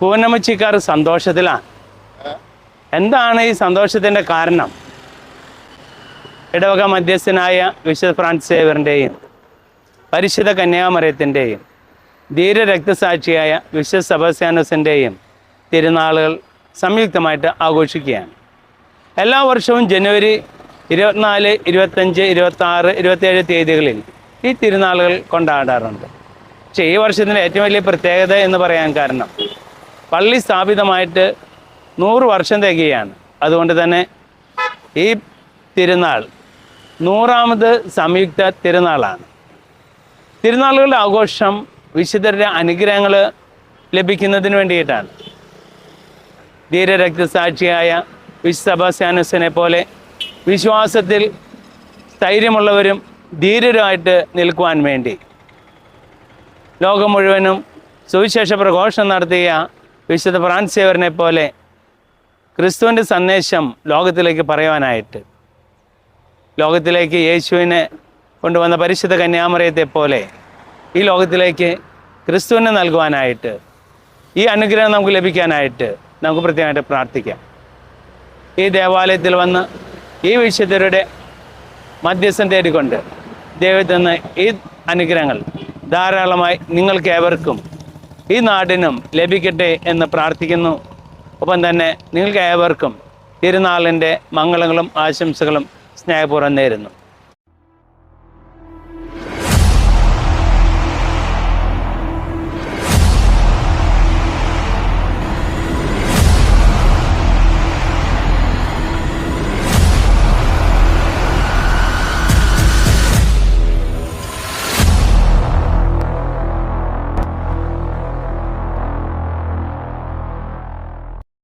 കൂനമച്ചിക്കാർ സന്തോഷത്തിലാണ് എന്താണ് ഈ സന്തോഷത്തിന്റെ കാരണം? ഇടവക മധ്യസ്ഥനായ വിശുദ്ധ ഫ്രാൻസ് സേവറിന്റെയും പരിശുദ്ധ കന്യാമറിയത്തിന്റെയും ധീര രക്തസാക്ഷിയായ വിശുദ്ധ സെബസ്ത്യാനസിന്റെയും തിരുനാളുകൾ സംയുക്തമായിട്ട് ആഘോഷിക്കുകയാണ്. എല്ലാ വർഷവും ജനുവരി ഇരുപത്തിനാല് ഇരുപത്തഞ്ച് ഇരുപത്താറ് ഇരുപത്തേഴ് തീയതികളിൽ ഈ തിരുനാളുകൾ കൊണ്ടാടാറുണ്ട്. പക്ഷേ ഈ വർഷത്തിന്റെ ഏറ്റവും വലിയ പ്രത്യേകത എന്ന് പറയാൻ കാരണം പള്ളി സ്ഥാപിതമായിട്ട് നൂറ് വർഷം തികയാണ്. അതുകൊണ്ട് തന്നെ ഈ തിരുനാൾ നൂറാമത് സംയുക്ത തിരുനാളാണ്. തിരുനാളുകളുടെ ആഘോഷം വിശുദ്ധരുടെ അനുഗ്രഹങ്ങൾ ലഭിക്കുന്നതിന് വേണ്ടിയിട്ടാണ്. ധീരരക്തസാക്ഷിയായ വിശ്വസഭാസ്യാനുസനെ പോലെ വിശ്വാസത്തിൽ സ്ഥൈര്യമുള്ളവരും ധീരരുമായിട്ട് നിൽക്കുവാൻ വേണ്ടി ലോകം മുഴുവനും സുവിശേഷ പ്രഘോഷണം നടത്തിയ വിശുദ്ധ ഫ്രാൻസേവരനെ പോലെ ക്രിസ്തുവിന്റെ സന്ദേശം ലോകത്തിലേക്ക് പറയുവാനായിട്ട് ലോകത്തിലേക്ക് യേശുവിനെ കൊണ്ടുവന്ന പരിശുദ്ധ കന്യാമറിയത്തെ പോലെ ഈ ലോകത്തിലേക്ക് ക്രിസ്തുവിനെ നൽകുവാനായിട്ട് ഈ അനുഗ്രഹം നമുക്ക് ലഭിക്കാനായിട്ട് നമുക്ക് പ്രത്യേകമായിട്ട് പ്രാർത്ഥിക്കാം. ഈ ദേവാലയത്തിൽ വന്ന് ഈ വിശുദ്ധരുടെ മധ്യസ്ഥം തേടിക്കൊണ്ട് ദൈവത്തിൽ നിന്ന് ഈ അനുഗ്രഹങ്ങൾ ധാരാളമായി നിങ്ങൾക്ക് ഏവർക്കും ഈ നാടിനും ലഭിക്കട്ടെ എന്ന് പ്രാർത്ഥിക്കുന്നു. ഒപ്പം തന്നെ നിങ്ങൾക്ക് ഏവർക്കും തിരുനാളിന്റെ മംഗളങ്ങളും ആശംസകളും സ്നേഹപൂർവം നേരുന്നു.